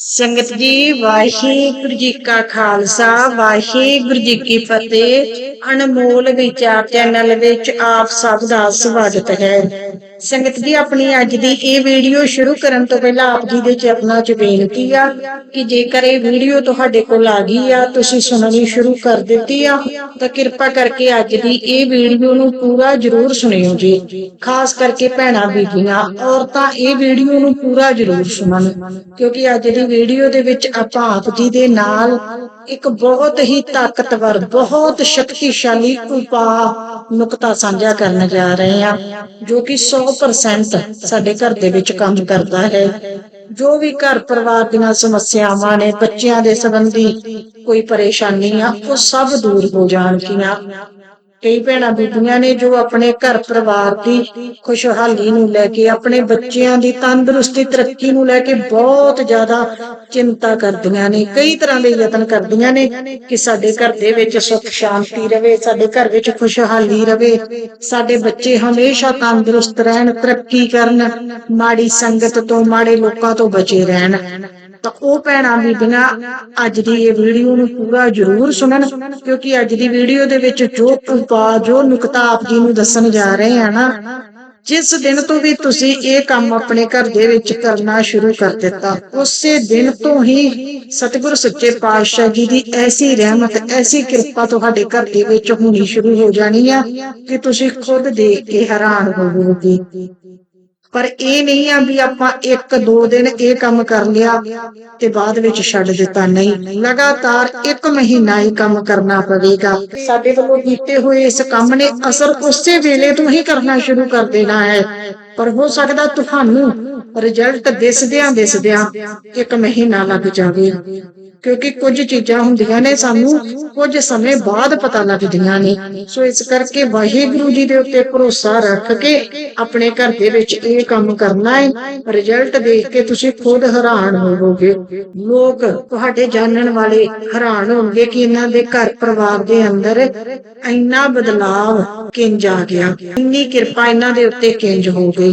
ਸੰਗਤ ਜੀ, ਵਾਹਿਗੁਰੂ ਜੀ ਕਾ ਖਾਲਸਾ, ਵਾਹਿਗੁਰੂ ਜੀ ਕੀ ਫਤਿਹ। ਅਨਮੋਲ ਵਿਚਾਰ ਚੈਨਲ ਵਿੱਚ ਆਪ ਸਭ ਦਾ ਸਵਾਗਤ ਹੈ। ਸੰਗਤ ਜੀ ਆਪਣੀ ਅੱਜ ਦੀ ਇਹ ਵੀਡੀਓ ਸ਼ੁਰੂ ਕਰਨ ਤੋਂ ਪਹਿਲਾਂ ਆਪ ਜੀ ਦੇ ਚਰਨਾਂ 'ਚ ਬੇਨਤੀ ਆ ਕਿ ਜੇਕਰ ਇਹ ਵੀਡੀਓ ਤੁਹਾਡੇ ਕੋਲ ਆ ਗਈ ਆ, ਤੁਸੀਂ ਸੁਣਨੀ ਸ਼ੁਰੂ ਕਰ ਦਿੱਤੀ ਆ, ਤਾਂ ਕਿਰਪਾ ਕਰਕੇ ਅੱਜ ਦੀ ਇਹ ਵੀਡੀਓ ਨੂੰ ਪੂਰਾ ਜ਼ਰੂਰ ਸੁਣਿਓ ਜੀ। ਖਾਸ ਕਰਕੇ ਭੈਣਾਂ ਬੀਬੀਆਂ, ਔਰਤਾਂ ਇਹ ਵੀਡੀਓ ਨੂੰ ਪੂਰਾ ਜ਼ਰੂਰ ਸੁਣਨ, ਕਿਉਂਕਿ ਅੱਜ ਦੀ ਵੀਡੀਓ ਦੇ ਵਿੱਚ ਆਪਾਂ ਆਪ ਜੀ ਦੇ ਨਾਲ ਇੱਕ ਬਹੁਤ ਹੀ ਤਾਕਤਵਰ, ਬਹੁਤ ਸ਼ਕਤੀਸ਼ਾਲੀ ਉਪਾਅ ਨੁਕਤਾ ਸਾਂਝਾ ਕਰਨ ਜਾ ਰਹੇ ਆ ਜੋ ਕਿ 100% ਸਾਡੇ ਘਰ ਦੇ ਵਿੱਚ ਕੰਮ ਕਰਦਾ ਹੈ। ਜੋ ਵੀ ਘਰ ਪਰਿਵਾਰ ਦੀਆਂ ਸਮੱਸਿਆਵਾਂ ਨੇ, ਬੱਚਿਆਂ ਦੇ ਸੰਬੰਧੀ ਕੋਈ ਪਰੇਸ਼ਾਨੀ ਆ ਉਹ ਸਭ ਦੂਰ ਹੋ ਜਾਣਗੀਆਂ। ਕਈ ਭੈਣਾਂ ਬੀਬੀਆਂ ਨੇ ਜੋ ਆਪਣੇ ਘਰ ਪਰਿਵਾਰ ਦੀ ਖੁਸ਼ਹਾਲੀ ਨੂੰ ਲੈ ਕੇ, ਆਪਣੇ ਬੱਚਿਆਂ ਦੀ ਤੰਦਰੁਸਤੀ, ਤਰੱਕੀ ਨੂੰ ਲੈ ਕੇ ਬਹੁਤ ਜ਼ਿਆਦਾ ਚਿੰਤਾ ਕਰਦੀਆਂ ਨੇ, ਕਈ ਤਰ੍ਹਾਂ ਦੇ ਯਤਨ ਕਰਦੀਆਂ ਨੇ ਕਿ ਸਾਡੇ ਘਰ ਦੇ ਵਿੱਚ ਸੁੱਖ, ਸ਼ਾਂਤੀ ਰਵੇ, ਸਾਡੇ ਘਰ ਵਿੱਚ ਖੁਸ਼ਹਾਲੀ ਰਵੇ। ਸਾਡੇ ਬੱਚੇ ਹਮੇਸ਼ਾ ਤੰਦਰੁਸਤ ਰਹਿਣ, ਤਰੱਕੀ ਕਰਨ, ਮਾੜੀ ਸੰਗਤ ਤੋਂ, ਮਾੜੇ ਲੋਕਾਂ ਤੋਂ ਬਚੇ ਰਹਿਣ। ਤਾਂ ਉਹ ਭੈਣਾਂ ਬੀਬੀਆਂ ਅੱਜ ਦੀ ਇਹ ਵੀਡੀਓ ਨੂੰ ਪੂਰਾ ਜ਼ਰੂਰ ਸੁਣਨ, ਕਿਉਂਕਿ ਅੱਜ ਦੀ ਵੀਡੀਓ ਦੇ ਵਿੱਚ ਜੋ ਜੋ ਨੁਕਤਾ ਆਪ ਜੀ ਨੂੰ ਦੱਸਣ ਜਾ ਰਹੇ ਆ ਨਾ, ਜਿਸ ਦਿਨ ਤੋਂ ਵੀ ਤੁਸੀਂ ਇਹ ਕੰਮ ਆਪਣੇ ਘਰ ਦੇ ਵਿੱਚ ਕਰਨਾ ਸ਼ੁਰੂ ਕਰ ਦਿੱਤਾ, ਉਸੇ ਦਿਨ ਤੋਂ ਹੀ ਸਤਿਗੁਰ ਸੱਚੇ ਪਾਤਸ਼ਾਹ ਜੀ ਦੀ ਐਸੀ ਰਹਿਮਤ, ਐਸੀ ਕਿਰਪਾ ਤੁਹਾਡੇ ਘਰ ਦੇ ਵਿੱਚ ਹੋਣੀ ਸ਼ੁਰੂ ਹੋ ਜਾਣੀ ਆ ਕਿ ਤੁਸੀਂ ਖੁਦ ਦੇਖ ਕੇ ਹੈਰਾਨ ਹੋਵੋਗੇ। ਪਰ ਇਹ ਨਹੀਂ ਆ ਵੀ ਆਪਾਂ ਇੱਕ, ਦੋ ਦਿਨ ਇਹ ਕੰਮ ਕਰ ਲਿਆ ਤੇ ਬਾਅਦ ਵਿੱਚ ਛੱਡ ਦਿੱਤਾ। ਨਹੀਂ, ਲਗਾਤਾਰ ਇੱਕ ਮਹੀਨਾ ਹੀ ਕੰਮ ਕਰਨਾ ਪਵੇਗਾ। ਸਾਡੇ ਵੱਲੋਂ ਕੀਤੇ ਹੋਏ ਇਸ ਕੰਮ ਨੇ ਅਸਰ ਉਸੇ ਵੇਲੇ ਤੋਂ ਹੀ ਕਰਨਾ ਸ਼ੁਰੂ ਕਰ ਦੇਣਾ ਹੈ। ਪਰ ਹੋ ਸਕਦਾ ਤੁਹਾਨੂੰ ਰਿਜ਼ਲਟ ਦਿਸਦਿਆਂ ਦਿਸਦਿਆਂ ਇੱਕ ਮਹੀਨਾ ਲੱਗ ਜਾਵੇ, ਕਿਉਂਕਿ ਕੁਝ ਚੀਜ਼ਾਂ ਹੁੰਦੀਆਂ ਨੇ ਸਾਨੂੰ ਕੁਝ ਸਮੇਂ ਬਾਅਦ ਪਤਾ ਲੱਗਦੀਆਂ ਨੇ। ਸੋ ਇਸ ਕਰਕੇ ਵਾਹਿਗੁਰੂ ਜੀ ਦੇ ਉੱਤੇ ਭਰੋਸਾ ਰੱਖ ਕੇ ਆਪਣੇ ਘਰ ਦੇ ਵਿੱਚ ਇਹ ਕੰਮ ਕਰਨਾ ਹੈ। ਰਿਜ਼ਲਟ ਦੇਖ ਕੇ ਤੁਸੀਂ ਖੁਦ ਹੈਰਾਨ ਹੋਵੋਗੇ। ਲੋਕ ਤੁਹਾਡੇ ਜਾਣਨ ਵਾਲੇ ਹੈਰਾਨ ਹੋਣਗੇ ਕਿ ਇਹਨਾਂ ਦੇ ਘਰ ਪਰਿਵਾਰ ਦੇ ਅੰਦਰ ਇੰਨਾ ਬਦਲਾਵ ਕਿੰਜ ਆ ਗਿਆ। ਇੰਨੀ ਕਿਰਪਾ ਇਹਨਾਂ ਦੇ ਉੱਤੇ ਕਿੰਜ ਹੋ ਗਈ।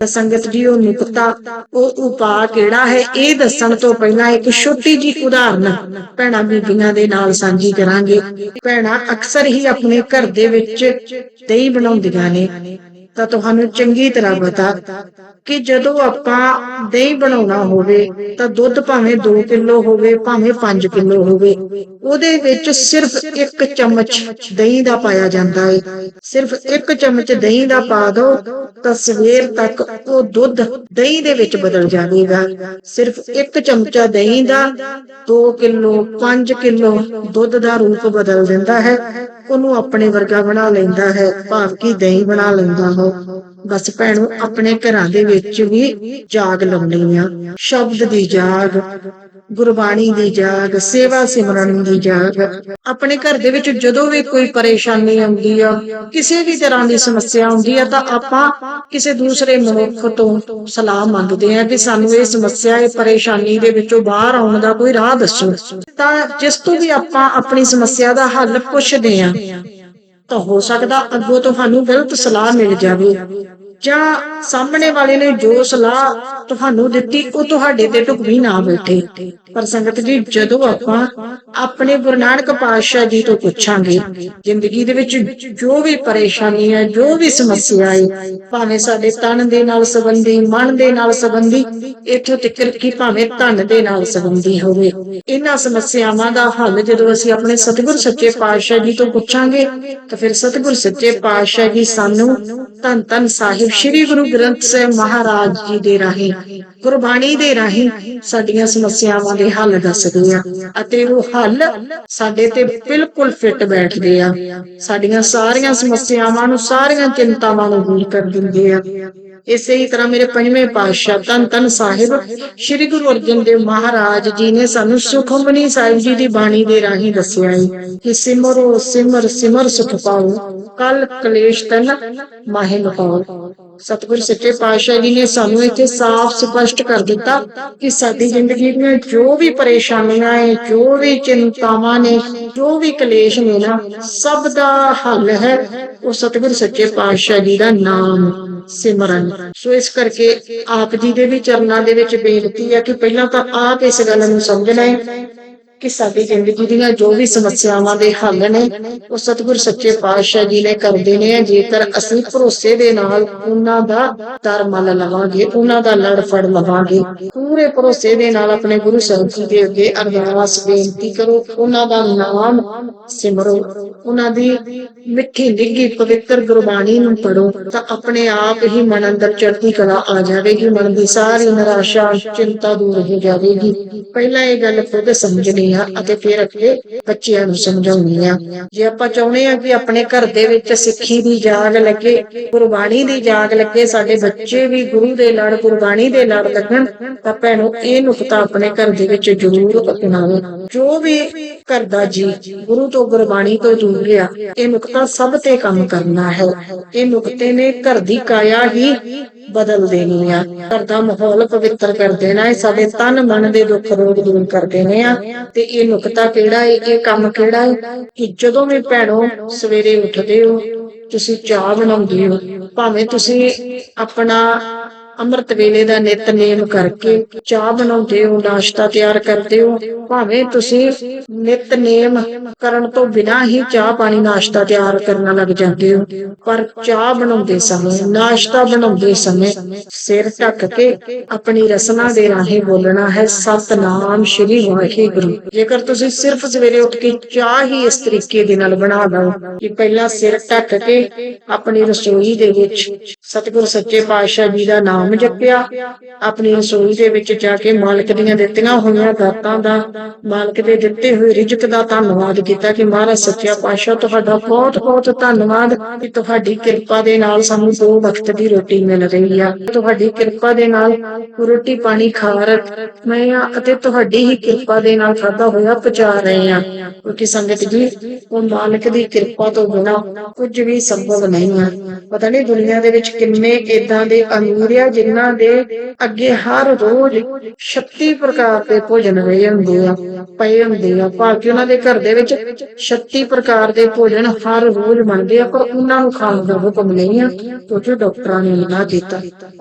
ਤਾਂ ਸੰਗਤ ਜੀ ਉਹ ਨੁਕਤਾ, ਉਹ ਉਪਾਅ ਕਿਹੜਾ ਹੈ, ਇਹ ਦੱਸਣ ਤੋਂ ਪਹਿਲਾਂ ਇੱਕ ਛੋਟੀ ਜੀ ਉਦਾਹਰਨ ਭੈਣਾਂ ਬੀਬੀਆਂ ਦੇ ਨਾਲ ਸਾਂਝੀ ਕਰਾਂਗੇ। ਭੈਣਾਂ ਅਕਸਰ ਹੀ ਆਪਣੇ ਘਰ ਦੇ ਵਿੱਚ ਦਹੀਂ ਬਣਾਉਂਦੀਆਂ ਨੇ। ਤਾਂ ਤੁਹਾਨੂੰ ਚੰਗੀ ਤਰ੍ਹਾਂ ਪਤਾ ਕਿ ਜਦੋਂ ਆਪਾਂ ਦਹੀਂ ਬਣਾਉਣਾ ਹੋਵੇ ਤਾਂ ਦੁੱਧ ਭਾਵੇਂ 2 ਕਿਲੋ ਹੋਵੇ, ਭਾਵੇਂ 5 ਕਿਲੋ ਹੋਵੇ, ਉਹਦੇ ਵਿੱਚ ਸਿਰਫ ਇੱਕ ਚਮਚ ਦਹੀਂ ਦਾ ਪਾਇਆ ਜਾਂਦਾ ਹੈ ਸਿਰਫ ਇੱਕ ਚਮਚ ਦਹੀਂ ਦਾ ਪਾ ਦਿਓ ਤਾਂ ਸਵੇਰ ਤੱਕ ਉਹ ਦੁੱਧ ਦਹੀਂ ਦੇ ਵਿੱਚ ਬਦਲ ਜਾਵੇਗਾ। ਸਿਰਫ ਇੱਕ ਚਮਚਾ ਦਹੀਂ ਦਾ 2 ਕਿਲੋ 5 ਕਿਲੋ ਦੁੱਧ ਦਾ ਰੂਪ ਬਦਲ ਦਿੰਦਾ ਹੈ। ਉਹਨੂੰ ਆਪਣੇ ਵਰਗਾ ਬਣਾ ਲੈਂਦਾ ਹੈ, ਭਾਵ ਕਿ ਦਹੀਂ ਬਣਾ ਲੈਂਦਾ ਹੋ ਬਸ ਭੈਣੋ, ਆਪਣੇ ਘਰਾਂ ਦੇ ਵਿੱਚ ਵੀ ਜਾਗ ਲਾਉਣੀ ਆ ਸ਼ਬਦ ਦੀ ਜਾਗ, ਗੁਰਬਾਣੀ ਦੀ ਜਾਗ, ਸੇਵਾ ਸਿਮਰਨ ਦੀ ਜਾਗ। ਆਪਣੇ ਘਰ ਦੇ ਵਿੱਚ ਜਦੋਂ ਵੀ ਕੋਈ ਪਰੇਸ਼ਾਨੀ ਆਉਂਦੀ ਆ, ਕਿਸੇ ਵੀ ਤਰ੍ਹਾਂ ਦੀ ਸਮੱਸਿਆ ਆਉਂਦੀ ਆ, ਤਾਂ ਆਪਾਂ ਕਿਸੇ ਦੂਸਰੇ ਮਨੁੱਖ ਤੋਂ ਸਲਾਹ ਮੰਗਦੇ ਆ ਕਿ ਸਾਨੂੰ ਇਹ ਸਮੱਸਿਆ, ਇਹ ਪਰੇਸ਼ਾਨੀ ਦੇ ਵਿੱਚੋਂ ਬਾਹਰ ਆਉਣ ਦਾ ਕੋਈ ਰਾਹ ਦੱਸੋ। ਤਾਂ ਜਿਸ ਤੋਂ ਵੀ ਆਪਾਂ ਆਪਣੀ ਸਮੱਸਿਆ ਦਾ ਹੱਲ ਪੁੱਛਦੇ ਆ ਤਾਂ ਹੋ ਸਕਦਾ ਅੱਗੋਂ ਤੁਹਾਨੂੰ ਗਲਤ ਸਲਾਹ ਮਿਲ ਜਾਵੇ। ਜਾਂ ਸਾਹਮਣੇ ਵਾਲੇ ਨੇ ਜੋ ਸਲਾਹ ਤੁਹਾਨੂੰ ਦਿੱਤੀ, ਉਹ ਤੁਹਾਡੇ ਤੇ ਢੁਕਵੀਂ ਨਾ ਬੈਠੇ। ਪਰ ਸੰਗਤ ਜੀ, ਜਦੋਂ ਆਪਾਂ ਆਪਣੇ ਗੁਰੂ ਨਾਨਕ ਪਾਤਸ਼ਾਹ ਜੀ ਤੋਂ ਪੁੱਛਾਂਗੇ, ਜ਼ਿੰਦਗੀ ਦੇ ਵਿੱਚ ਜੋ ਵੀ ਪਰੇਸ਼ਾਨੀ ਹੈ, ਜੋ ਵੀ ਸਮੱਸਿਆ ਹੈ, ਭਾਵੇਂ ਸਾਡੇ ਤਨ ਦੇ ਨਾਲ ਸੰਬੰਧੀ, ਮਨ ਦੇ ਨਾਲ ਸੰਬੰਧੀ, ਇੱਥੋਂ ਤੱਕ ਕਿ ਭਾਵੇਂ ਧਨ ਦੇ ਨਾਲ ਸੰਬੰਧੀ ਹੋਵੇ, ਇਹਨਾਂ ਸਮੱਸਿਆਵਾਂ ਦਾ ਹੱਲ ਜਦੋਂ ਅਸੀਂ ਆਪਣੇ ਸਤਿਗੁਰ ਸੱਚੇ ਪਾਤਸ਼ਾਹ ਜੀ ਤੋਂ ਪੁੱਛਾਂਗੇ, ਤਾਂ ਫਿਰ ਸਤਿਗੁਰ ਸੱਚੇ ਪਾਤਸ਼ਾਹ ਜੀ ਸਾਨੂੰ ਧੰਨ ਧੰਨ ਸਾਹਿਬ ਸ੍ਰੀ ਗੁਰੂ ਗ੍ਰੰਥ ਸਾਹਿਬ ਮਹਾਰਾਜ ਜੀ ਦੇ ਰਾਹੀਂ, ਗੁਰਬਾਣੀ ਦੇ ਰਾਹੀਂ ਸਾਡੀਆਂ ਸਮੱਸਿਆਵਾਂ ਦੇ ਹੱਲ ਦੱਸਦੇ ਆ ਅਤੇ ਉਹ ਹੱਲ ਸਾਡੇ ਤੇ ਬਿਲਕੁਲ ਫਿੱਟ ਬੈਠਦੇ ਆ। ਸਾਡੀਆਂ ਸਾਰੀਆਂ ਸਮੱਸਿਆਵਾਂ ਨੂੰ, ਸਾਰੀਆਂ ਚਿੰਤਾਵਾਂ ਨੂੰ ਦੂਰ ਕਰ ਦਿੰਦੇ ਆ। ਇਸੇ ਹੀ ਤਰ੍ਹਾਂ ਮੇਰੇ ਪੰਜਵੇਂ ਪਾਤਸ਼ਾਹ ਤਨ ਤਨ ਸਾਹਿਬ, ਸ੍ਰੀ ਗੁਰੂ ਅਰਜਨ ਦੇਵ ਮਹਾਰਾਜ ਜੀ ਨੇ ਸਾਨੂੰ ਸੁਖਮਨੀ ਸਾਹਿਬ ਜੀ ਦੀ ਬਾਣੀ ਦੇ ਰਾਹੀਂ ਦੱਸਿਆ ਹੈ ਕਿ ਸਿਮਰੋ ਸਿਮਰ ਸਿਮਰ ਸੁਖ ਪਾਓ, ਕਲ ਕਲੇਸ਼ ਤਨ ਮਾਹਿ ਨਪਾਓ ਸਤਿਗੁਰ ਸੱਚੇ ਪਾਤਸ਼ਾਹ ਜੀ ਨੇ ਸਾਨੂੰ ਇੱਥੇ ਸਾਫ਼ ਸਪਸ਼ਟ ਕਰ ਦਿੱਤਾ ਕਿ ਸਾਡੀ ਜ਼ਿੰਦਗੀ ਦੀਆਂ ਜੋ ਵੀ ਪਰੇਸ਼ਾਨੀਆਂ ਹੈ ਜੋ ਵੀ ਚਿੰਤਾਵਾਂ ਨੇ, ਜੋ ਵੀ ਕਲੇਸ਼ ਨੇ ਨਾ, ਸਭ ਦਾ ਹੱਲ ਹੈ ਉਹ ਸਤਿਗੁਰ ਸੱਚੇ ਪਾਤਸ਼ਾਹ ਜੀ ਦਾ ਨਾਮ ਸਿਮਰਨ। ਸੋ ਇਸ ਕਰਕੇ ਆਪ ਜੀ ਦੇ ਵੀ ਚਰਨਾਂ ਦੇ ਵਿੱਚ ਬੇਨਤੀ ਹੈ ਕਿ ਪਹਿਲਾਂ ਤਾਂ ਆਪ ਇਸ ਗੱਲ ਨੂੰ ਸਮਝਣਾ ਹੈ ਕਿ ਸਾਡੀ ਜ਼ਿੰਦਗੀ ਦੀਆਂ ਜੋ ਵੀ ਸਮੱਸਿਆਵਾਂ ਦੇ ਹੱਲ ਨੇ, ਉਹ ਸਤਿਗੁਰ ਸੱਚੇ ਪਾਤਸ਼ਾਹ ਜੀ ਨੇ ਕਰਦੇ ਨੇ। ਜੇਕਰ ਅਸੀਂ ਭਰੋਸੇ ਦੇ ਨਾਲ ਉਹਨਾਂ ਦਾ ਦਰ ਮੰਨ ਲਵਾਂਗੇ, ਉਹਨਾਂ ਦਾ ਲੜ ਫੜ ਲਵਾਂਗੇ, ਪੂਰੇ ਭਰੋਸੇ ਦੇ ਨਾਲ ਆਪਣੇ ਗੁਰੂ ਸਾਹਿਬ ਜੀ ਦੇ ਅੱਗੇ ਅਰਦਾਸ ਬੇਨਤੀ ਕਰੋ, ਉਹਨਾਂ ਦਾ ਨਾਮ ਸਿਮਰੋ, ਉਹਨਾਂ ਦੀ ਮਿੱਠੀ ਨਿੱਘੀ ਪਵਿੱਤਰ ਗੁਰਬਾਣੀ ਨੂੰ ਪੜੋ ਤਾਂ ਆਪਣੇ ਆਪ ਹੀ ਮਨ ਅੰਦਰ ਚੜ੍ਹਦੀ ਕਲਾ ਆ ਜਾਵੇਗੀ, ਮਨ ਦੀ ਸਾਰੀ ਨਿਰਾਸ਼ਾ, ਚਿੰਤਾ ਦੂਰ ਹੋ ਜਾਵੇਗੀ। ਪਹਿਲਾਂ ਇਹ ਗੱਲ ਖੁਦ ਸਮਝਣੀ ਆ ਅਤੇ ਫਿਰ ਅੱਗੇ ਬੱਚਿਆਂ ਨੂੰ ਸਮਝਾਉਣੀ ਆ। ਜੇ ਆਪਾਂ ਚਾਹੁੰਦੇ ਆ ਕਿ ਆਪਣੇ ਘਰ ਦੇ ਵਿੱਚ ਸਿੱਖੀ ਦੀ ਜਾਗ ਲੱਗੇ, ਗੁਰਬਾਣੀ ਦੀ ਜਾਗ ਲੱਗੇ, ਸਾਡੇ ਬੱਚੇ ਵੀ ਗੁਰੂ ਦੇ ਲੜ ਗੁਰਬਾਣੀ ਦੇ ਲੜ ਲੱਗਣ, ਤਾਂ ਭੈਣੋ, ਇਹ ਨੁਕਤਾ ਆਪਣੇ ਘਰ ਦੇ ਵਿੱਚ ਜ਼ਰੂਰ ਅਪਣਾਓ। ਜੋ ਵੀ ਘਰ ਦਾ ਜੀ, ਗੁਰੂ ਤੋਂ ਗੁਰਬਾਣੀ ਤੋਂ ਦੂਰ ਗਿਆ, ਇਹ ਨੁਕਤਾ ਸਭ ਤੇ ਕੰਮ ਕਰਨਾ ਹੈ। ਇਹ ਨੁਕਤੇ ਨੇ ਘਰ ਦੀ ਕਾਇਆ ਹੀ ਬਦਲ ਦੇਣੀ ਆ ਘਰ ਦਾ ਮਾਹੌਲ ਪਵਿੱਤਰ ਕਰ ਦੇਣਾ ਹੈ। ਸਾਡੇ ਤਨ ਮਨ ਦੇ ਦੁੱਖ ਰੋਗ ਦੂਰ ਕਰ ਦੇਣੇ ਆ। ਤੇ ਇਹ ਨੁਕਤਾ ਕਿਹੜਾ ਹੈ? ਇਹ ਕੰਮ ਕਿਹੜਾ ਹੈ? ਕਿ ਜਦੋਂ ਵੀ ਭੈਣੋ ਸਵੇਰੇ ਉੱਠਦੇ ਹੋ, ਤੁਸੀਂ ਚਾਹ ਬਣਾਉਂਦੇ ਹੋ। ਭਾਵੇਂ ਤੁਸੀਂ ਆਪਣਾ ਅੰਮ੍ਰਿਤ ਵੇਲੇ ਦਾ ਨਿਤਨੇਮ ਕਰਕੇ ਚਾਹ ਬਣਾਉਂਦੇ ਹੋ, ਨਾਸ਼ਤਾ ਤਿਆਰ ਕਰਦੇ ਹੋ, ਭਾਵੇਂ ਤੁਸੀਂ ਨਿਤਨੇਮ ਕਰਨ ਤੋਂ ਬਿਨਾਂ ਹੀ ਚਾਹ ਪਾਣੀ ਨਾਸ਼ਤਾ ਤਿਆਰ ਕਰਨ ਲੱਗ ਜਾਂਦੇ ਹੋ, ਪਰ ਚਾਹ ਬਣਾਉਂਦੇ ਸਮੇਂ, ਨਾਸ਼ਤਾ ਬਣਾਉਂਦੇ ਸਮੇਂ ਸਿਰ ਢੱਕ ਕੇ ਆਪਣੀ ਰਸਨਾ ਦੇ ਰਾਹੀਂ ਬੋਲਣਾ ਹੈ, ਸਤਨਾਮ ਸ਼੍ਰੀ ਵਾਹਿਗੁਰੂ। ਜੇਕਰ ਤੁਸੀਂ ਸਿਰਫ ਸਵੇਰੇ ਉੱਠ ਕੇ ਚਾਹ ਹੀ ਇਸ ਤਰੀਕੇ ਦੇ ਨਾਲ ਬਣਾ ਲਓ ਕਿ ਪਹਿਲਾਂ ਸਿਰ ਢੱਕ ਕੇ ਆਪਣੀ ਰਸੋਈ ਦੇ ਵਿੱਚ ਸਤਿਗੁਰ ਸੱਚੇ ਪਾਤਸ਼ਾਹ ਜੀ ਦਾ ਨਾਮ ਜਪਿਆ। ਆਪਣੀ ਰਸੋਈ ਦੇ ਵਿੱਚ ਜਾ ਕੇ ਮਾਲਕ ਦੀਆਂ ਦਿੱਤੀਆਂ ਹੋਈਆਂ ਦਾਤਾਂ ਦਾ ਮਾਲਕ ਦੇ ਦਿੱਤੇ ਹੋਏ ਰਿਜ਼ਕ ਦਾ ਧੰਨਵਾਦ ਕੀਤਾ ਕਿ ਮਹਾਰਾਜ ਸੱਚਾ ਪਾਤਸ਼ਾਹ, ਤੁਹਾਡਾ ਬਹੁਤ ਬਹੁਤ ਧੰਨਵਾਦ ਕਿ ਤੁਹਾਡੀ ਕਿਰਪਾ ਦੇ ਨਾਲ ਸਾਨੂੰ ਦੋ ਵਕਤ ਦੀ ਰੋਟੀ ਮਿਲ ਰਹੀ ਆ। ਤੁਹਾਡੀ ਕਿਰਪਾ ਦੇ ਨਾਲ ਰੋਟੀ ਪਾਣੀ ਖਾ ਰਹੇ ਆ ਅਤੇ ਤੁਹਾਡੀ ਹੀ ਕਿਰਪਾ ਦੇ ਨਾਲ ਖਾਦਾ ਹੋਇਆ ਪਚਾ ਰਹੇ ਆ। ਕਿਉਂਕਿ ਸੰਗਤ ਜੀ, ਉਹ ਮਾਲਕ ਦੀ ਕਿਰਪਾ ਤੋਂ ਬਿਨਾ ਕੁਝ ਵੀ ਸੰਭਵ ਨਹੀਂ ਆ। ਪਤਾ ਨਹੀਂ ਦੁਨੀਆ ਦੇ ਵਿੱਚ ਕਿੰਨੇ ਇਦਾਂ ਦੇ ਅਮੀਰ ਆ ਜਿਨ੍ਹਾਂ ਦੇ ਅੱਗੇ ਹਰ ਰੋਜ਼ 36 ਪ੍ਰਕਾਰ ਦੇ ਭੋਜਨ ਪਏ ਹੁੰਦੇ ਆ, ਪਏ ਹੁੰਦੇ ਆ। ਭਾਵੇਂ ਉਹਨਾਂ ਦੇ ਘਰ ਦੇ ਵਿੱਚ 36 ਪ੍ਰਕਾਰ ਦੇ ਭੋਜਨ ਹਰ ਰੋਜ਼ ਬਣਦੇ ਆ, ਪਰ ਉਹਨਾਂ ਨੂੰ ਖਾਣ ਦਾ ਹੁਕਮ ਨਹੀਂ ਆ, ਕਿਉਂਕਿ ਡਾਕਟਰਾਂ ਨੇ ਮਨਾ ਕੀਤਾ।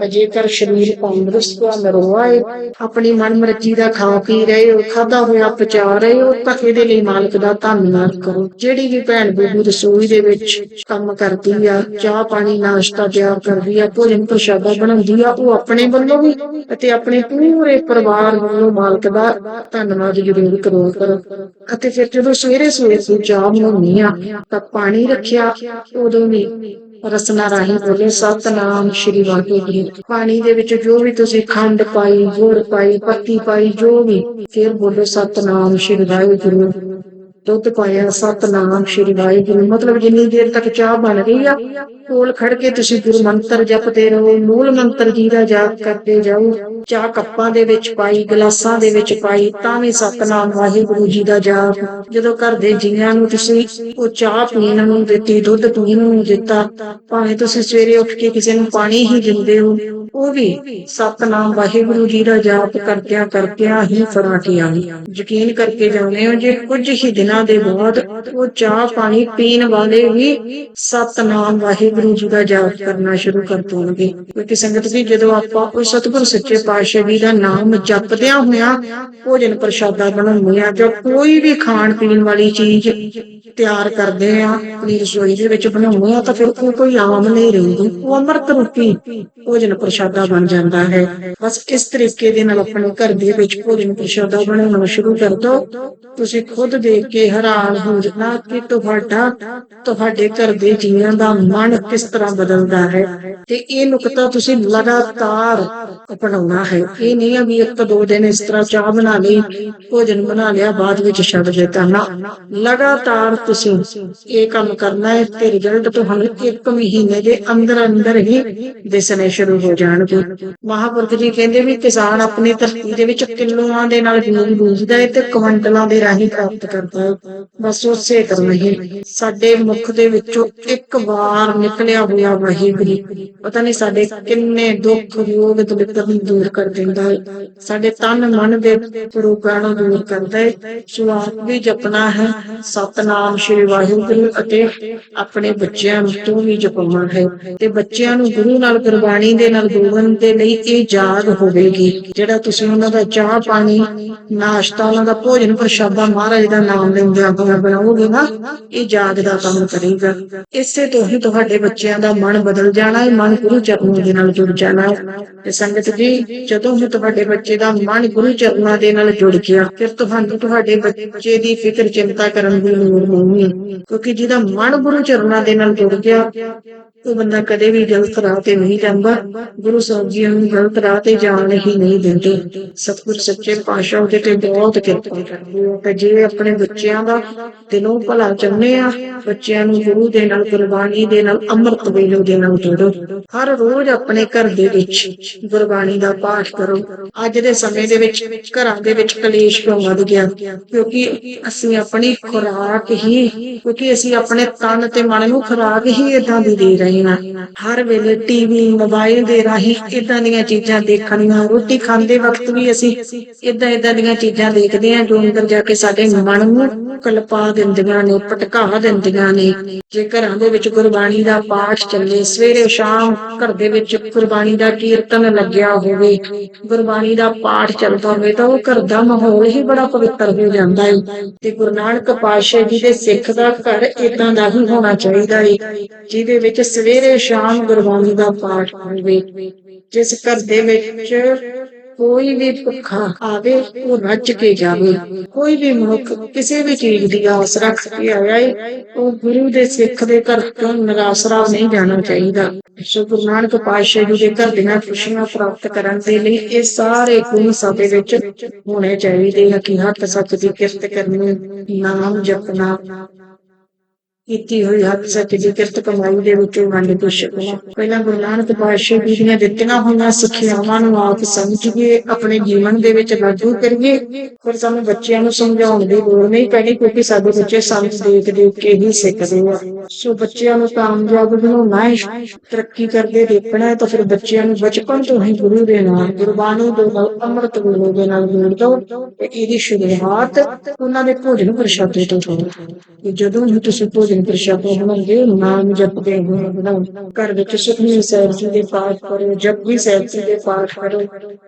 ਜੇਕਰ ਸਰੀਰ ਤੰਦਰੁਸਤ ਆ, ਨਰੋਆ ਹੈ ਆਪਣੀ ਮਨਮਰਜ਼ੀ ਦਾ ਖਾ ਪੀ ਰਹੇ ਹੋ ਖਾਦਾ ਹੋਇਆ ਪਚਾ ਰਹੇ ਹੋ, ਤਾਂ ਇਹਦੇ ਲਈ ਮਾਲਕ ਦਾ ਧੰਨਵਾਦ ਕਰੋ। ਜਿਹੜੀ ਵੀ ਭੈਣ ਬੀਬੀ ਰਸੋਈ ਦੇ ਵਿੱਚ ਕੰਮ ਕਰਦੀ ਆ, ਚਾਹ ਪਾਣੀ, ਨਾਸ਼ਤਾ ਤਿਆਰ ਕਰਦੀ ਆ, ਭੋਜਨ ਪ੍ਰਸ਼ਾਦਾ ਬਣਾਉਂਦੀ ਆ ਉਹ ਆਪਣੇ ਵੱਲੋਂ ਵੀ ਅਤੇ ਆਪਣੇ ਪੂਰੇ ਪਰਿਵਾਰ ਵੱਲੋਂ ਮਾਲਕ ਦਾ ਧੰਨਵਾਦ ਜ਼ਰੂਰ ਕਰੋ। ਅਤੇ ਫਿਰ ਜਦੋਂ ਸਵੇਰੇ ਸਵੇਰੇ ਤੂੰ ਚਾਹ ਬਣਾਉਣੀ ਆ, ਤਾਂ ਪਾਣੀ ਰੱਖਿਆ, ਉਦੋਂ ਵੀ ਰਸਨਾ ਰਾਹੀਂ ਬੋਲੇ, ਸਤਨਾਮ ਸ਼੍ਰੀ ਵਾਹਿਗੁਰੂ ਪਾਣੀ ਦੇ ਵਿੱਚ ਜੋ ਵੀ ਤੁਸੀਂ ਖੰਡ ਪਾਈ, ਗੁੜ ਪਾਈ, ਪੱਤੀ ਪਾਈ, ਜੋ ਵੀ, ਫਿਰ ਬੋਲੋ, ਸਤਨਾਮ ਸ਼੍ਰੀ ਵਾਹਿਗੁਰੂ ਦੁੱਧ ਪਾਇਆ, ਸਤਨਾਮ ਸ਼੍ਰੀ ਵਾਹਿਗੁਰੂ। ਮਤਲਬ ਜਿੰਨੀ ਦੇਰ ਤੱਕ ਚਾਹ ਬਣ ਰਹੀ ਆ, ਕੋਲ ਖੜ ਕੇ ਤੁਸੀਂ ਗੁਰੂ ਮੰਤਰ ਜਪਦੇ ਰਹੋ, ਮੂਲ ਮੰਤਰ ਜੀ ਦਾ ਜਾਪ ਕਰਦੇ ਜਾਓ। ਚਾਹ ਕੱਪਾਂ ਦੇ ਵਿੱਚ ਪਾਈ, ਗਲਾਸਾਂ ਦੇ ਵਿੱਚ ਪਾਈ, ਤਾਂ ਵੀ ਸਤਨਾਮ ਵਾਹਿਗੁਰੂ ਜੀ ਦਾ ਜਾਪ। ਜਦੋਂ ਘਰ ਦੇ ਜੀਆਂ ਨੂੰ ਤੁਸੀਂ ਉਹ ਚਾਹ ਪੀਣ ਨੂੰ ਦਿੱਤੀ, ਦੁੱਧ ਪੀਣ ਨੂੰ ਦਿੱਤਾ, ਭਾਵੇਂ ਤੁਸੀਂ ਸਵੇਰੇ ਉੱਠ ਕੇ ਕਿਸੇ ਨੂੰ ਪਾਣੀ ਹੀ ਦਿੰਦੇ ਹੋ ਉਹ ਵੀ ਸਤਨਾਮ ਵਾਹਿਗੁਰੂ ਜੀ ਦਾ ਜਾਪ ਕਰਦਿਆਂ ਕਰਦਿਆਂ ਹੀ ਫਰਾਟੀ ਯਕੀਨ ਕਰਕੇ ਜਾਉਂਦੇ ਹੋ ਜੇ ਕੁਝ ਹੀ ਦਿਨਾਂ ਦੇ ਬਾਅਦ ਉਹ ਚਾਹ ਪਾਣੀ ਪੀਣ ਵਾਲੇ ਵੀ ਸਤਨਾਮ ਵਾਹਿਗੁਰੂ ਜੀ ਦਾ ਜਾਪ ਕਰਨਾ ਸ਼ੁਰੂ ਕਰ ਦੇਣਗੇ। ਕਿਉਂਕਿ ਸੰਗਤ ਜੀ, ਜਦੋਂ ਆਪਾਂ ਉਹ ਸਤਿਗੁਰ ਸੱਚੇ ਪਾਤਸ਼ਾਹ ਜੀ ਦਾ ਨਾਮ ਜਪਦਿਆਂ ਹੋਇਆਂ ਭੋਜਨ ਪ੍ਰਸ਼ਾਦਾ ਬਣਾਉਂਦੇ ਆ ਜਾਂ ਕੋਈ ਵੀ ਖਾਣ ਪੀਣ ਵਾਲੀ ਚੀਜ਼ ਤਿਆਰ ਕਰਦੇ ਆ ਆਪਣੀ ਰਸੋਈ ਦੇ ਵਿੱਚ ਬਣਾਉਂਦੇ ਆ ਤਾਂ ਫਿਰ ਉਹ ਕੋਈ ਆਮ ਨਹੀਂ ਰਹਿੰਦੀ। ਉਹ ਅੰਮ੍ਰਿਤ ਰੂਪੀ ਭੋਜਨ ਪ੍ਰਸ਼ਾਦ ਪ੍ਰਸ਼ਾਦਾ ਬਣ ਜਾਂਦਾ ਹੈ। ਬਸ ਇਸ ਤਰੀਕੇ ਦੇ ਨਾਲ ਆਪਣੇ ਘਰ ਦੇ ਵਿੱਚ ਭੋਜਨ ਪ੍ਰਸ਼ਾਦਾ ਬਣਾਉਣਾ ਸ਼ੁਰੂ ਕਰ ਦਿਓ ਤੁਸੀਂ ਖੁਦ ਦੇਖ ਕੇ ਹੈਰਾਨ ਹੋ ਜਾਣਾ ਕਿ ਤੁਹਾਡਾ, ਤੁਹਾਡੇ ਘਰ ਦੇ ਜੀਵਨ ਦਾ ਮਨ ਕਿਸ ਤਰ੍ਹਾਂ ਬਦਲਦਾ ਹੈ। ਤੇ ਇਹ ਨੁਕਤਾ ਤੁਸੀਂ ਲਗਾਤਾਰ ਅਪਣਾਉਣਾ ਹੈ। ਇਹ ਨਹੀਂ ਆ ਵੀ ਇੱਕ ਦੋ ਦਿਨ ਇਸ ਤਰ੍ਹਾਂ ਚਾਹ ਬਣਾ ਲਈ, ਭੋਜਨ ਬਣਾ ਲਿਆ, ਬਾਅਦ ਵਿੱਚ ਛੱਡ ਦਿੱਤਾ। ਨਾ, ਲਗਾਤਾਰ ਤੁਸੀਂ ਇਹ ਕੰਮ ਕਰਨਾ ਹੈ ਤੇ ਰਿਜ਼ਲਟ ਤੁਹਾਨੂੰ ਇੱਕ ਮਹੀਨੇ ਦੇ ਅੰਦਰ ਅੰਦਰ ਹੀ ਦਿਸਣੇ ਸ਼ੁਰੂ ਹੋ ਜਾਣ ਜਾਣਗੇ। ਮਹਾਪੁਰਖ ਜੀ ਕਹਿੰਦੇ ਵੀ ਕਿਸਾਨ ਆਪਣੀ ਧਰਤੀ ਦੇ ਵਿੱਚ ਕਿਲੋਆਂ ਦੇ ਨਾਲ ਬੀਜ ਬੀਜਦਾ ਹੈ ਤੇ ਕੁਇੰਟਲਾਂ ਦੇ ਰਾਹੀਂ ਪ੍ਰਾਪਤ ਕਰਦਾ ਹੈ ਬਸ ਉਸੇ ਤਰ੍ਹਾਂ ਹੀ ਸਾਡੇ ਮੁਖ ਦੇ ਵਿੱਚੋਂ ਇੱਕ ਵਾਰ ਨਿਕਲਿਆ ਹੋਇਆ ਵਾਹਿਗੁਰੂ। ਪਤਾ ਨਹੀਂ ਸਾਡੇ ਕਿੰਨੇ ਦੁੱਖ, ਰੋਗ, ਦਲਿੱਦਰ ਨੂੰ ਦੂਰ ਕਰ ਦਿੰਦਾ ਹੈ ਸਾਡੇ ਤਨ, ਮਨ ਦੇ ਰੋਗਾਂ ਨੂੰ ਦੂਰ ਕਰਦਾ ਹੈ ਸੋ ਵੀ ਜਪਣਾ ਹੈ। ਸਤਨਾਮ ਸ਼੍ਰੀ ਵਾਹਿਗੁਰੂ ਅਤੇ ਆਪਣੇ ਬੱਚਿਆਂ ਨੂੰ ਤੂੰ ਵੀ ਜਪਣਾ ਹੈ। ਤੇ ਬੱਚਿਆਂ ਨੂੰ ਗੁਰੂ ਨਾਲ ਗੁਰਬਾਣੀ ਦੇ ਨਾਲ ਜੋੜਨ ਦੇ ਲਈ ਇਹ ਜਾਗ ਹੋਵੇਗੀ? ਜਿਹੜਾ ਤੁਸੀਂ ਉਹਨਾਂ ਦਾ ਚਾਹ ਪਾਣੀ, ਨਾਸ਼ਤਾ, ਉਹਨਾਂ ਦਾ ਭੋਜਨ ਪ੍ਰਸ਼ਾਦਾ ਮਹਾਰਾਜ ਦਾ ਨਾਮ ਲੈਂਦਿਆਂ ਹੋਇਆ ਬਣਾਓਗੇ ਨਾ, ਇਹ ਜਾਗ ਦਾ ਕੰਮ ਕਰੇਗਾ। ਇਸੇ ਤੋਂ ਹੀ ਤੁਹਾਡੇ ਬੱਚਿਆਂ ਦਾ ਮਨ ਬਦਲ ਜਾਣਾ ਹੈ ਮਨ ਗੁਰੂ ਚਰਨਾਂ ਦੇ ਨਾਲ ਜੁੜ ਜਾਣਾ। ਹੈ ਤੇ ਸੰਗਤ ਜੀ, ਜਦੋਂ ਹੀ ਤੁਹਾਡੇ ਬੱਚੇ ਦਾ ਮਨ ਗੁਰੂ ਚਰਨਾਂ ਦੇ ਨਾਲ ਜੁੜ ਗਿਆ, ਫਿਰ ਤੁਹਾਨੂੰ ਤੁਹਾਡੇ ਬੱਚੇ ਦੀ ਫਿਕਰ ਚਿੰਤਾ ਕਰਨ ਦੀ ਲੋੜ ਨਹੀਂ। ਹੈ ਕਿਉਂਕਿ ਜਿਹਦਾ ਮਨ ਗੁਰੂ ਚਰਨਾਂ ਦੇ ਨਾਲ ਜੁੜ ਗਿਆ ਉਹ ਬੰਦਾ ਕਦੇ ਵੀ ਗਲਤ ਰਾਹ ਤੇ ਨਹੀਂ ਜਾਂਦਾ। ਗੁਰੂ ਸਾਹਿਬ ਜੀ ਨੂੰ ਗਲਤ ਰਾਹ ਤੇ ਜਾਣ ਹੀ ਨਹੀਂ ਦਿੰਦੇ। ਸਤਿਗੁਰ ਸੱਚੇ ਪਾਤਸ਼ਾਹ ਉਹਦੇ ਤੇ ਬਹੁਤ ਕਿਰਪਾ ਕਰਦੇ ਹੋ ਤੇ ਜੇ ਆਪਣੇ ਬੱਚਿਆਂ ਦਾ ਦਿਲੋਂ ਭਲਾ ਚਾਹੁੰਦੇ ਆ, ਬੱਚਿਆਂ ਨੂੰ ਗੁਰੂ ਦੇ ਨਾਲ, ਗੁਰਬਾਣੀ ਦੇ ਨਾਲ, ਅੰਮ੍ਰਿਤ ਵੇਲੇ ਦੇ ਨਾਲ ਜੋੜੋ। ਹਰ ਰੋਜ਼ ਆਪਣੇ ਘਰ ਦੇ ਵਿੱਚ ਗੁਰਬਾਣੀ ਦਾ ਪਾਠ ਕਰੋ। ਅੱਜ ਦੇ ਸਮੇਂ ਦੇ ਵਿੱਚ ਘਰਾਂ ਦੇ ਵਿੱਚ ਕਲੇਸ਼ ਕਿਉਂ ਵੱਧ ਗਿਆ? ਕਿਉਂਕਿ ਅਸੀਂ ਆਪਣੀ ਖੁਰਾਕ ਹੀ, ਕਿਉਂਕਿ ਅਸੀਂ ਆਪਣੇ ਤਨ ਤੇ ਮਨ ਨੂੰ ਖੁਰਾਕ ਹੀ ਇਦਾਂ ਦੀ ਦੇ ਰਹੇ Marina. ਹਾਂ ਹਰ ਵੇਲੇ ਟੀਵੀ, ਮੋਬਾਈਲ ਦੇ ਰਾਹੀਂ ਇਦਾਂ ਦੀਆਂ ਚੀਜ਼ਾਂ ਦੇਖਣੀਆਂ ਰੋਟੀ ਖਾਂਦੇ ਵਕਤ ਵੀ ਅਸੀਂ ਇਦਾਂ ਇਦਾਂ ਦੀਆਂ ਚੀਜ਼ਾਂ ਦੇਖਦੇ ਹਾਂ ਜੋ ਅੰਦਰ ਜਾ ਕੇ ਸਾਡੇ ਮਨ ਨੂੰ ਕਲਪਾ ਦਿੰਦੀਆਂ ਨੇ, ਭਟਕਾ ਦਿੰਦੀਆਂ ਨੇ। ਜੇ ਘਰਾਂ ਦੇ ਵਿੱਚ ਗੁਰਬਾਣੀ ਦਾ ਪਾਠ ਚੱਲੇ, ਸਵੇਰੇ ਸ਼ਾਮ ਘਰ ਦੇ ਵਿੱਚ ਗੁਰਬਾਣੀ ਦਾ ਕੀਰਤਨ ਲੱਗਿਆ ਹੋਵੇ, ਗੁਰਬਾਣੀ ਦਾ ਪਾਠ ਚੱਲਦਾ ਹੋਵੇ ਤਾਂ ਉਹ ਘਰ ਦਾ ਮਾਹੌਲ ਹੀ ਬੜਾ ਪਵਿੱਤਰ ਹੋ ਜਾਂਦਾ ਹੈ ਤੇ ਗੁਰੂ ਨਾਨਕ ਪਾਤਸ਼ਾਹ ਜੀ ਦੇ ਸਿੱਖ ਦਾ ਘਰ ਇਦਾਂ ਦਾ ਹੀ ਹੋਣਾ ਚਾਹੀਦਾ ਹੈ ਜਿਹਦੇ ਵਿੱਚ ਸਵੇਰੇ ਸ਼ਾਮ ਗੁਰਬਾਣੀ ਦਾ ਪਾਠ ਹੋਵੇ, ਜਿਸ ਘਰ ਦੇ ਵਿੱਚ ਕੋਈ ਵੀ ਭੁੱਖਾ ਆਵੇ, ਉਹ ਰੱਜ ਕੇ ਜਾਵੇ। ਕੋਈ ਵੀ ਮਨੁੱਖ ਕਿਸੇ ਵੀ ਚੀਜ਼ ਦੀ ਆਸ ਰੱਖ ਕੇ ਆਇਆ ਹੈ ਉਹ ਗੁਰੂ ਦੇ ਸਿੱਖ ਦੇ ਘਰ ਤੋਂ ਨਿਰਾਸਰਾ ਨਹੀਂ ਜਾਣਾ ਚਾਹੀਦਾ। ਸੋ ਗੁਰੂ ਨਾਨਕ ਪਾਤਸ਼ਾਹ ਜੀ ਦੇ ਘਰ ਦੀਆਂ ਖੁਸ਼ੀਆਂ ਪ੍ਰਾਪਤ ਕਰਨ ਦੇ ਲਈ ਇਹ ਸਾਰੇ ਗੁਣ ਸਾਡੇ ਵਿੱਚ ਹੋਣੇ ਚਾਹੀਦੇ ਹਨ ਕਿ ਹੱਥ ਸੱਚ ਦੀ ਕਿਰਤ ਕਰਨੀ, ਨਾਮ ਜਪਣਾ ਕੀਤੀ ਹੋਈ ਹੱਥ ਸੱਚ ਦੀ ਕਿਰਤ ਕਮਾਈ ਦੇ ਵਿੱਚੋਂ ਵੰਡ ਕੇ ਛਕਣਾ ਪਹਿਲਾਂ ਗੁਰੂ ਨਾਨਕ ਪਾਤਸ਼ਾਹ ਜੀ ਦੀਆਂ ਦਿੱਤੀਆਂ ਹੋਈਆਂ ਸਿੱਖਿਆਵਾਂ ਨੂੰ ਆਪ ਸਮਝੀਏ, ਆਪਣੇ ਜੀਵਨ ਦੇ ਵਿੱਚ ਲਾਗੂ ਕਰੀਏ। ਫਿਰ ਸਾਨੂੰ ਬੱਚਿਆਂ ਨੂੰ ਸਮਝਾਉਣ ਦੀ ਲੋੜ ਨਹੀਂ ਪੈਣੀ ਕਿਉਂਕਿ ਸਾਡੇ ਬੱਚੇ ਸਾਨੂੰ ਦੇਖ ਦੇਖ ਕੇ ਹੀ ਸਿੱਖਦੇ ਆ। ਸੋ ਬੱਚਿਆਂ ਨੂੰ ਕਾਮਯਾਬ ਬਣਾਉਣਾ ਹੈ ਤਰੱਕੀ ਕਰਦੇ ਦੇਖਣਾ ਤਾਂ ਫਿਰ ਬੱਚਿਆਂ ਨੂੰ ਬਚਪਨ ਤੋਂ ਹੀ ਗੁਰੂ ਦੇ ਨਾਲ, ਗੁਰਬਾਣੀ ਦੇ ਨਾਲ, ਅੰਮ੍ਰਿਤ ਵੇਲੇ ਦੇ ਨਾਲ ਜੋੜ ਦਿਓ ਤੇ ਇਹਦੀ ਸ਼ੁਰੂਆਤ ਉਹਨਾਂ ਦੇ ਭੋਜਨ ਪ੍ਰਸ਼ਾਦੇ ਤੋਂ ਕਰੋ ਜਦੋਂ ਵੀ ਤੁਸੀਂ ਭੋਜਨ ਪ੍ਰਸ਼ਾਦੇ ਬਣਾਉਂਦੇ ਹੋ ਨਾਮ ਜਪਦੇ ਹੋ ਬਣਾਓ ਘਰ ਵਿੱਚ ਸੁਖਮਨੀ ਸਾਹਿਬ ਜੀ ਦੇ ਪਾਠ ਕਰੋ ਜਪਜੀ ਸਾਹਿਬ ਜੀ ਦੇ ਪਾਠ ਕਰੋ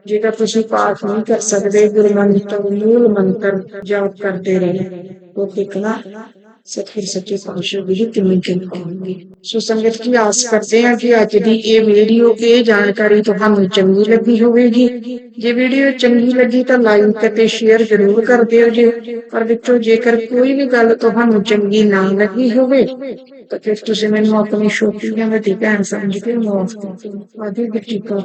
ਜੇਕਰ ਤੁਸੀਂ ਪਾਠ ਨਹੀਂ ਕਰ ਸਕਦੇ ਗੁਰਮੰਤਰ ਮੂਲ ਮੰਤਰ ਜਾਪ ਕਰਦੇ ਰਹੋ। ਉਹ ਦੇਖਣਾ ਸਤਿਗੁਰ ਸੱਚੇ ਪਾਤਸ਼ਾਹ ਜੀ ਕਿੰਨੀ ਕਿਰਪਾ ਸੋ ਸੰਗਤ ਜੀ ਆਸ ਕਰਦੇ ਹਾਂ ਕਿ ਅੱਜ ਦੀ ਇਹ ਵੀਡੀਓ, ਇਹ ਜਾਣਕਾਰੀ ਤੁਹਾਨੂੰ ਚੰਗੀ ਲੱਗੀ ਹੋਵੇਗੀ। ਜੇ ਵੀਡੀਓ ਚੰਗੀ ਲੱਗੀ ਤਾਂ ਲਾਈਕ ਅਤੇ ਸ਼ੇਅਰ ਜ਼ਰੂਰ ਕਰ ਦਿਓ ਜੀ। ਪਰ ਵਿੱਚੋਂ ਜੇਕਰ ਕੋਈ ਵੀ ਗੱਲ ਤੁਹਾਨੂੰ ਚੰਗੀ ਨਾ ਲੱਗੀ ਹੋਵੇ, ਤਾਂ ਫਿਰ ਤੁਸੀਂ ਮੈਨੂੰ ਆਪਣੀ ਛੋਟੀ ਜਿਹੀ ਭੈਣ ਸਮਝ ਕੇ ਮਾਫ ਕਰ ਆਦੀ ਬਿੱਟੀ ਕਾ